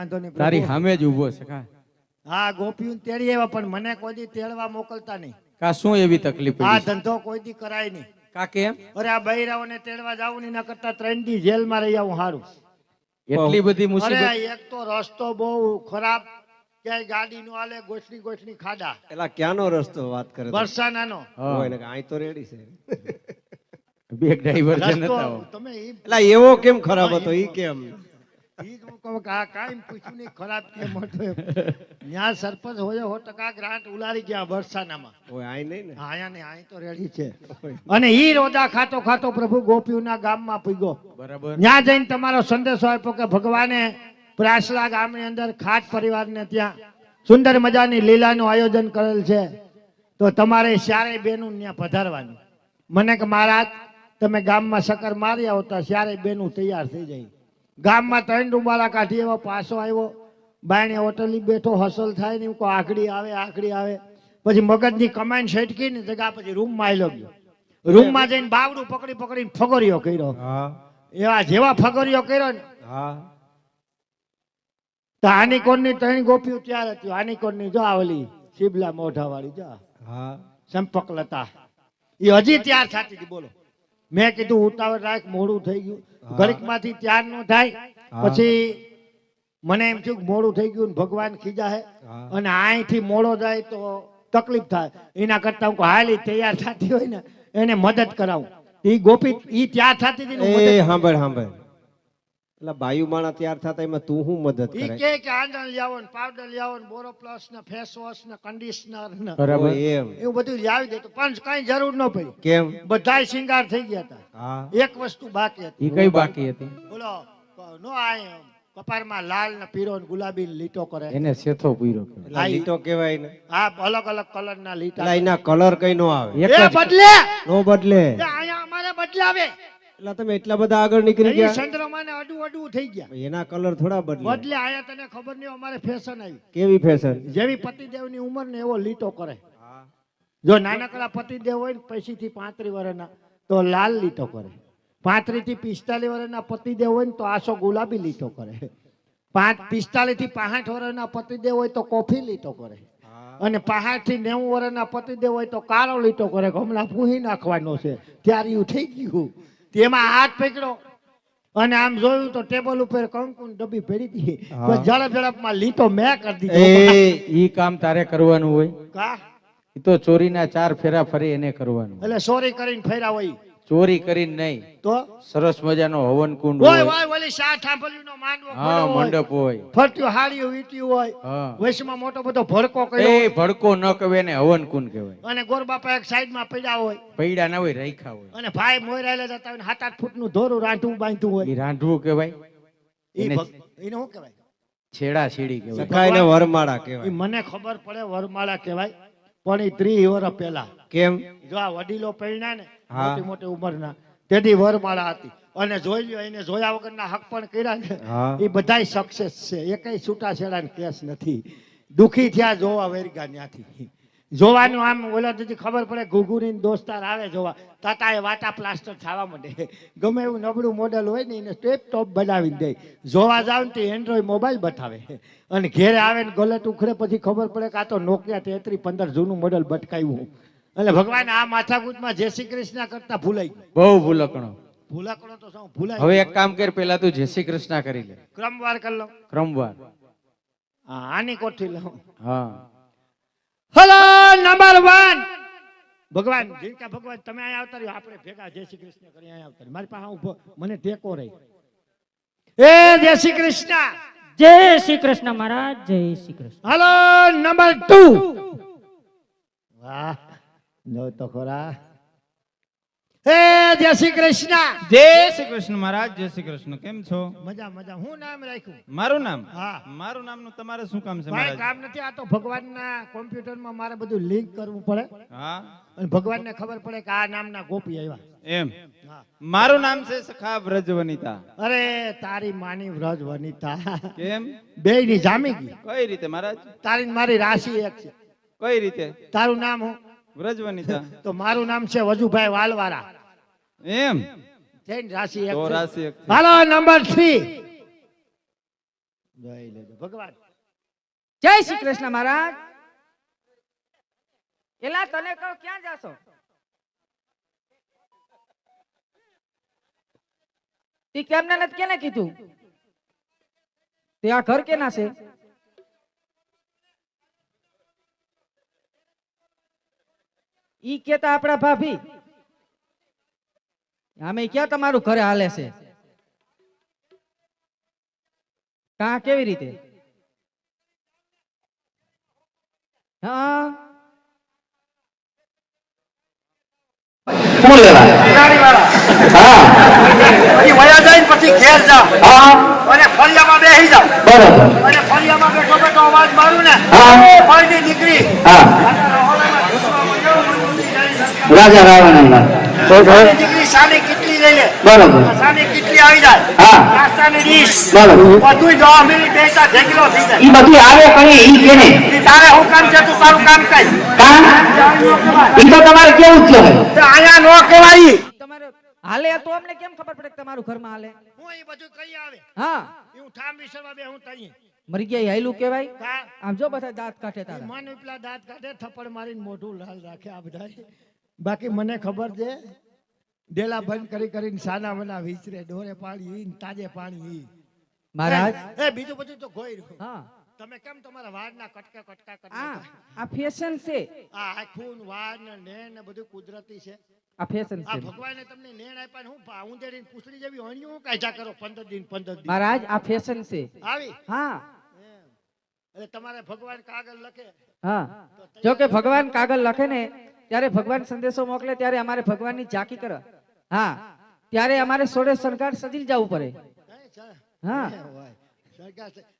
વાંધો નહીં તારી સામે જ ઊભો છે કા? હા ગોપીઓ તેડી આવ્યા પણ મને કોઈ દી તેડવા મોકલતા નહીં. કા શું એવી તકલીફ આ ધંધો કોઈ દી કરાય નહીં. કા કેમ અરે આ બૈરાઓને તેડવા જાવું નહીં કરતા ત્રણ દી જેલમાં રહી આવું સારું એટલી બધી અરે એક તો રસ્તો બહુ ખરાબ ક્યાંય ગાડી નો આલે ગોઠણી ગોઠણી ખાડા. એલા ક્યાંનો રસ્તો વાત કરે છે? બરસાનાનો હોય ને અહીં તો રેડી છે. બે ડ્રાઈવર છે નતા તમે એલા એવો કેમ ખરાબ હતો? ઈ કેમ? કાંઈ પૂછ્યું નહીં ખરાબ કેમ હતો એમ. સરપંચ હોય હો ટકા ગ્રાન્ટ ઉલારી ગયા બરસાનામાં હોય અહીં નહીં ને. આયા ને આય તો રેડી છે. અને ઈ રોદા ખાતો ખાતો પ્રભુ ગોપીઓના ગામમાં પૂગ્યો. બરાબર. ત્યાં જઈને તમારો સંદેશો આપ્યો કે ભગવાને પ્રાસલા ગામની અંદર ખાટ પરિવારને ત્યાં સુંદર મજાની લીલાનું આયોજન કરેલ છે. તો તમારે શ્યારે બેનું ત્યાં પધારવાનું. મને કે મહારાજ તમે ગામમાં સકર માર્યા હોતા શ્યારે બેનું તૈયાર થઈ જાય. ગામમાં ત્રણ રૂમાલા કાઢી એવો પાછો આવ્યો. બાયણે હોટલી બેઠો હસલ થાય ને કોઈ આકડી આખડી આવે આકડી આવે. પછી મગજની કમાઈને છટકી ને જગા પછી રૂમમાં આવેલો ગયો. રૂમમાં જઈને બાવડું પકડી પકડીને ફગોરિયો કર્યો. એવા જેવા ફગોરિયો કર્યો ને. તો આની કોણની ત્રણ ગોપીઓ ત્યાર હતી આની કોણની જો આવેલી શિબલા મોઢા વાળી જો હા. સંપક લતા એ હજી ત્યાર થતી હતી બોલો. મેં કીધું ઉતાવળ રાખ મોડું થઈ ગયું. હા. ઘડીકમાંથી ત્યાર નો થાય પછી મને એમ થયું કે મોડું થઈ ગયું ને ભગવાન ખીજા હે. અને અહીંથી મોડો જાય તો તકલીફ થાય. એના કરતા હું હાલી તૈયાર થતી હોય ને એને મદદ કરાવું. એ ગોપી એ ત્યાર થતી હતી સાંભળ સાંભળ. એલા ભાઈ માણા તૈયાર થતા એમાં તું શું મદદ કરે? કે કે આંધણ લાવો ને પાવડર લાવો ને બોરો પ્લસ ને ફેસ વોશ ને કન્ડિશનર ને. બરાબર. એમ. એવું બધું લાવી દેતું પણ કઈ જરૂર ન પડી. કેમ? બધાય શિંગાર થઈ ગયા હતા હા. એક વસ્તુ બાકી હતી. ઈ કઈ બાકી હતી? બોલો નો આય કપારમાં લાલ ને પીરો ને ગુલાબી લીટો કરે. એને સેથો પીરો કહેવાય. લીટો કહેવાય ને આ અલગ અલગ કલર ના લીટા એના કલર કઈ નો આવે. એ બદલે! નો બદલે. એ અહીંયા અમારે બદલાવે તમે એટલા બધા આગળ નીકળી ગયા. ચંદ્રમા ને અડું અડું થઈ ગયા. એના કલર થોડા બદલે. બદલે આયા તને ખબર નહીં અમારે ફેશન આવી. કેવી ફેશન જેવી પતિદેવની ઉંમર ને એવો લીટો કરે. જો નાનકડા પતિદેવ હોય ને પછી થી પાંત્રી વર્ષના તો લાલ લીટો કરે. પાંત્રીસથી પિસ્તાલીસ વર્ષના પતિદેવ હોય ને તો આસો ગુલાબી લીટો કરે. પાંચ પિસ્તાલીસથી પાંઠ વર્ષના પતિદેવ હોય તો કોફી લીટો કરે. અને પહાડથી નેવું વર્ષના પતિદેવ હોય તો કાળો લીટો કરે હમણાં પૂહી નાખવાનો છે. ત્યારે એવું થઈ ગયું. તેમાં હાથ પકડ્યો અને આમ જોયું તો ટેબલ ઉપર કંકુન ડબ્બી ભેડી હતી. પણ ઝડપ ઝડપમાં લીટો મેં કરી દીધો. એ ઈ કામ તારે કરવાનું હોય. કા? તો ચોરીના ચાર ફેરા ફરી એને કરવાનું. એટલે ચોરી કરીને ફેરા હોય. ચોરી કરીને નહીં. તો? સરસ મજાનો હવન કુંડ હોય. હોય ઓલી શાહ થાંભલીનો માંડવો હા મંડપ હોય. ફરત્યું હાડિયું વીટ્યું હોય. હા. વૈશમાં મોટો બધો ભડકો કર્યો એ ભડકો ન કહેવાય ને હવન કુંડ કહેવાય. અને ગોરબાપા એક સાઈડમાં પડ્યા હોય. પડ્યા ના હોય રાખ્યા હોય. અને ભાઈ મોયરાયેલા જતા હોય ને સાત આઠ ફૂટનું ધોરું રાંધવું બાંધતું હોય. એ રાંધવું કહેવાય. એને- એને શું કહેવાય? છેડા છેડી કહેવાય. સખાઈ ને વરમાળા ઈ કહેવાય. મને ખબર પડે વરમાળા કહેવાય. પણ એ ત્રી વર્ષ પહેલા. કેમ? જો આ વડીલો પૈણા ને. મોટી મોટી ઉંમરના. તેથી વરમાળા હતી. અને જોઈ લ્યો એને જોયા વગરના હક પણ કર્યા ને એ બધાય સક્સેસ છે. એકેય છૂટાછેડા કેસ નથી. દુખી થયા જોવા વેરગા ત્યાંથી. જોવાનું આમ ઓલા દીધી ખબર પડે ઘુઘુરી દોસ્તાર આવે જોવા. તાતા એ વાટા પ્લાસ્ટર થવા માંડે. ગમે એવું નબળું મોડેલ હોય ને એને સ્ટેપ ટોપ બનાવી દે. જોવા જાવ ને તે એન્ડ્રોઈડ મોબાઈલ બતાવે. અને ઘેરે આવે ને ગલત ઉખડે પછી ખબર પડે કે આ તો નોકિયા તેત્રી પંદર જૂનું મોડેલ બટકાવ્યું એટલે ભગવાન આ માથાકૂટમાં જય શ્રી કૃષ્ણ કરતા ભૂલાઈ બહુ ભૂલકણો. ભૂલકણો તો શું ભૂલાય હવે એક કામ કર પેલા તું જય શ્રી કૃષ્ણ કરી લે. ક્રમવાર કર લો ક્રમવાર. હા, આની કોઠી લો હા. હલો નંબર 1 ભગવાન જીનકા ભગવાન તમે અહીંયા આવતા રહ્યો. આપણે ભેગા જય શ્રી કૃષ્ણ કરી અહીંયા આવતા રહ્યો. મારી પાસે ઊભો મને ટેકો રહી. એ જય શ્રી કૃષ્ણ. જય શ્રી કૃષ્ણ મહારાજ જય Shri Krishna. Hello number two વાહ. તો ખરા. એ જય શ્રી કૃષ્ણ. જય શ્રી કૃષ્ણ મહારાજ જય શ્રી કૃષ્ણ. કેમ છો? મજા મજા. હું નામ રાખ્યું? મારું નામ? હા. મારું નામનું તમારે શું કામ છે મારા કામ નથી. આ તો ભગવાનના કોમ્પ્યુટરમાં મારે બધું લિંક કરવું પડે. હા. અને ભગવાનને ખબર પડે કે આ નામના ગોપી આવ્યા. એમ. મારું નામ છે સખા વ્રજવનિતા. અરે તારી માની વ્રજ વનિતા કેમ? બે ની જામી ગઈ. કઈ રીતે મહારાજ? તારી ને મારી રાશિ એક છે. કઈ રીતે? તારું નામ હું? વ્રજવનિતા. તો મારું નામ છે વજુભાઈ વાલવારા એમ? જૈન રાશિ એક રાશિ એક હાલો નંબર 3 જય લેજો ભગવાન. જય શ્રી કૃષ્ણ મહારાજ. એલા તને કહો ક્યાં જાશો? તે કેમને નથી કેને કીધું? તે આ ઘર કેના છે? ઈ કેતા આપણા ભાભી આમે ક્યાં તમારું ઘરે હાલે છે? કા કેવી રીતે? હા શું લેવા? હા. પછી વયા જાય પછી ઘેર જાવ હા. અને ફળિયામાં બેસી જાવ બરોબર. અને ફળિયામાં બેઠો બેઠો અવાજ મારું ને. હા. એ નીકળી દીકરી. હા અને રહોડામાં ઘૂસવામાં ગયો, ઊંધી જાય છે. રાજા રાવણ બરોબર. સાની કીટલી આવી જાય. હા. નાસ્તાની ડીશ બરોબર. બધું દસ મિનિટ બેસતા ઢેકલો થઈ જાય. ઈ બધી આવે કઈ ઈ કેને? તારે શું કામ છે? તું તારું કામ કઈ કાં? ઈ તો તમારે કેવું જ છે તો નો કહેવાય તમારે હાલે તો અમને કેમ ખબર પડે તમારું ઘરમાં હાલે? હું ઈ બધું કઈ આવે. હા. ઈ હું ઠામ વિસરવા બે હું તઈ મરી ગયા હાયલું કહેવાય? આમ જો બધા દાંત કાઢે તારા. મન ઉપલા દાંત કાઢે થપ્પડ મારીને મોઢું લાલ રાખે આ બધા બાકી મને ખબર છે ડેલા બંધ કરી કરીને સાના વના વિચરે ડોરે પાણી ઈ તાજે પાણી ઈ. મહારાજ? એ, બીજું બધું તો ગોઈ રહ્યું. હા. તમે કેમ તમારા વાળના કટકા કટકા આ આ ફેશન છે. આ આખું વાળ ને નેણ ને બધું કુદરતી છે. આ ફેશન આ ભગવાને તમને નેણ આપ્યા ને હું પા- પૂછડી જેવી હણ્યું હું કાયદા કરો? પંદર દિન પંદર દિન. મહારાજ આ ફેશન છે. આવી? હા. એટલે તમારે ભગવાન કાગળ લખે. હા. જો કે ભગવાન કાગળ લખે ને ત્યારે ભગવાન સંદેશો મોકલે ત્યારે અમારે ભગવાનની ઝાંકી કરવા હા ત્યારે અમારે સોળે સરકાર સજી જવું પડે. હા.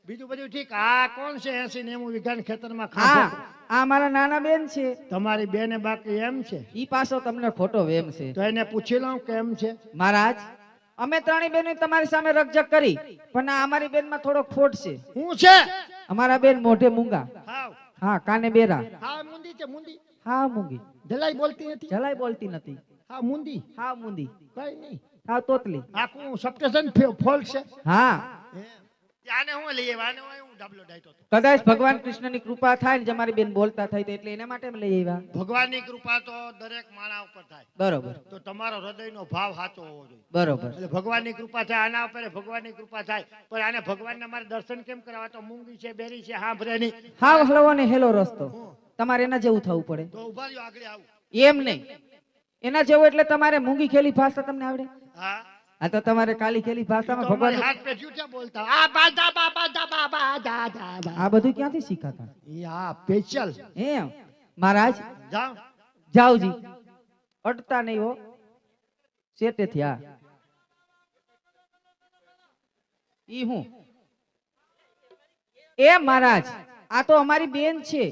બીજું બધું ઠીક. આ કોણ છે એસી નેવું વીઘાના ખેતરમાં હા ખાધો આ મારા નાના બેન છે. તમારી બેને બાકી એમ છે? ઈ પાછો તમને ખોટો વેમ છે. તો એને પૂછી લઉં કેમ છે? મહારાજ અમે ત્રણેય બેનો તમારી સામે રકજક કરી પણ આ અમારી બેનમાં થોડો ખોટ છે. હું છે? અમારા બેન મોઢે મૂંગા. હા કાને બેરા. હા મુંદી છે મુંદી. હા મૂંગી. જલાઈ બોલતી નથી? જલાઈ બોલતી નથી. હા મુંદી? હા મૂંદી. કઈ નહીં. હા તોતલી. આખું સપ્તસન ફોલ છે. હા. આને હું લઈએ આને હું ડાબલો ડાયતો કદાચ ભગવાન કૃષ્ણની કૃપા થાય ને જે મારી બેન બોલતા થઈ તો એટલે એના માટે લઈ આવ્યા. ભગવાનની કૃપા તો દરેક માણા ઉપર થાય. બરોબર. તો તમારો હૃદયનો ભાવ સાચો હોવો જોઈએ. બરોબર. એટલે ભગવાનની કૃપા થાય આના ઉપર ભગવાનની કૃપા થાય. પણ આને ભગવાનને મારે દર્શન કેમ કરવા તો મૂંગી છે બેરી છે હા નહીં. હા હલવો ને હેલો રસ્તો. તમારે એના જેવું થવું પડે. તો ઊભા રહ્યો આગળ આવું. એમ નહીં. એના જેવું એટલે તમારે મૂંગી ખેલી ભાષા તમને આવડે? હા. આ તો તમારે કાલી ખેલી ભાષામાં ભગવાન હાથ પે જૂઠા બોલતા? આ બધું ક્યાંથી શીખાતા? સ્પેશિયલ. એમ. મહારાજ? જાઓ. અડતા નહીં હો. શેટેથી હા ઈ હું? એ મહારાજ આ તો અમારી બેન છે.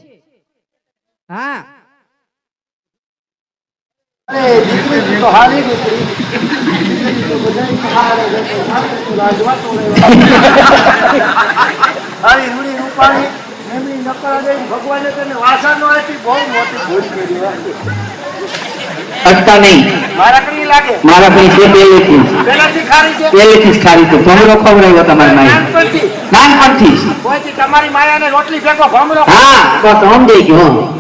હા. હારી રૂડી રૂપાણી એમની નકળા દઈ ભગવાને તને વાસણ આપી બહુ મોટી ભૂલ કરી અટતા નહીં. મારા કઈ લાગે? મારા ભાઈ છે પહેલેથી. જ. પેલાથી ખારી છે? પહેલેથી જ ખારી છે. ભમરો ખવડાવ્યો તમારી માએ. નાનપણથી? જ. તમારી માયાને રોટલી ફેંકો ભમરો? હા બસ સમજાઈ ગયો.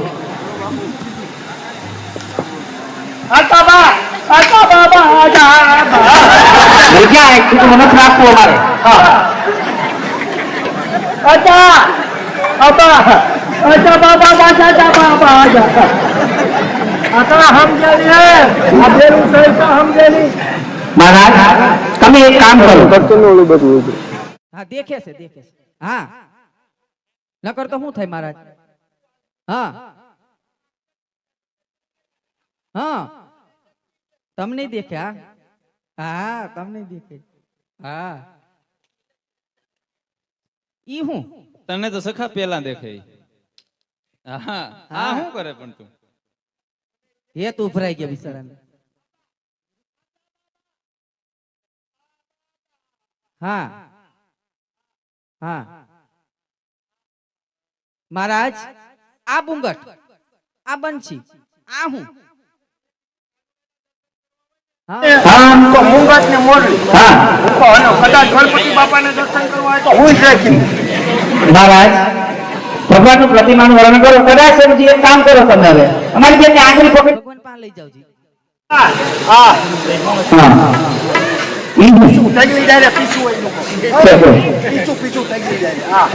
તમે એક કામ કરો હા, દેખે છે દેખે છે. હા. નકર તો શું થાય મહારાજ હા. હા. તમને દેખ્યા હા. તમને દેખે. હા. ઈ હું? તને તો સખા પેલા દેખે હા હા. શું કરે પણ તું? એ તું ઉભરાઈ ગયા બિચારાને. હા. હા. મહારાજ આ બુંગટ આ બંછી આ હું? મુંગત ને મોરલી. હા. કદાચ ગણપતિ બાપાને દર્શન કરવા તો હું જ મહારાજ ભગવાનનું પ્રતિમાનું વર્ણન કરો. કદાચ સમજી એક કામ કરો તમે હવે. અમારી બેનની આંગળી પકડી. ભગવાન પાસે લઈ જાવજી હા ઈ શું? તગલી જાય પીછું હોય લોકો. પીછું પીછું તગલી જાય. હા.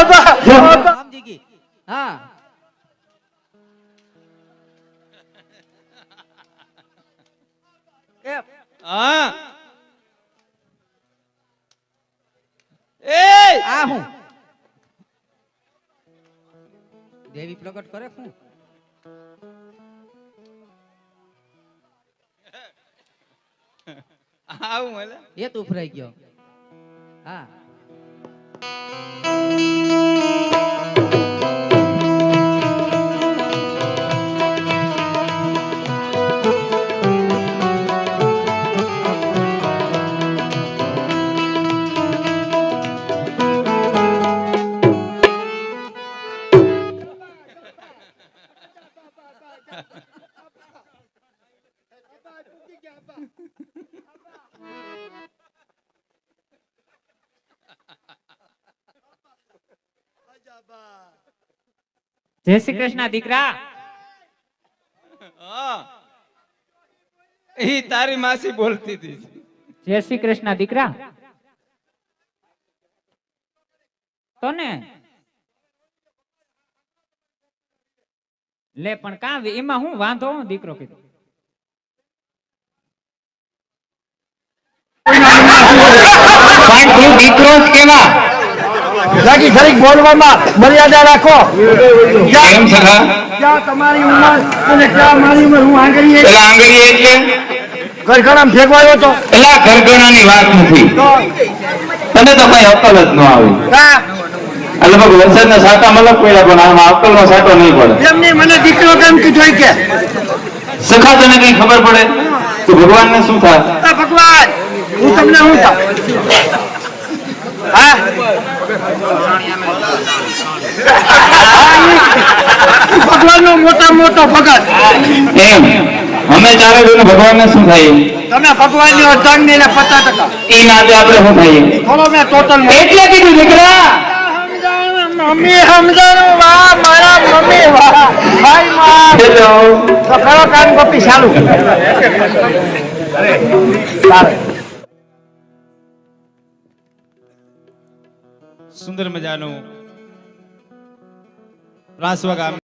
અબા. સમજી ગઈ હા. હા. એ! આ હું? દેવી પ્રગટ કરે આવું મળે? એ તું ઉફરાઈ ગયો. હા. જય શ્રી કૃષ્ણ દીકરા. તારી માસી બોલતી હતી. જય શ્રી કૃષ્ણ દીકરા. તો ને લે પણ કા એમાં હું વાંધો? હું દીકરો કીધો. પણ તું દીકરો જ કેવા? જાગી જરીક બોલવામાં મર્યાદા રાખો. કેમ સખા ક્યાં તમારી ઉંમર અને ક્યાં મારી ઉંમર? હું આંગળીએ પેલા આંગળીએ એટલે? ઘરઘરામ ફેંકવાયો તો. પેલા ઘરગણાની વાત નથી. તને તો કઈ અકલ જ ન આવી. એટલે લગભગ વરસાદના સાટા મલક પડ્યા પણ આમાં અક્કલનો સાટો નહીં પડે. એમને મને દીકરો કેમ કીધો કે? સખા તને કઈ ખબર પડે? તો ભગવાનને શું થાય? ભગવાન હું તમને હું હા? ભગવાનનો મોટા મોટો ભગત. એમ. અમે ચારે જોઈને ભગવાનને શું થાય? તમે ભગવાનની અર્ધાંગની ને પચાસ ટકા. એ નાતે આપણે શું થાય? ખોલો મેં ટોટલ એટલે કીધું દીકરા. મમ્મી સમજાણું વાહ મારા મમ્મી વાહ. ભાઈ માં હેલો તો કરો કાન ગોપી ચાલુ. સુંદર મજાનું રાસવા ગામ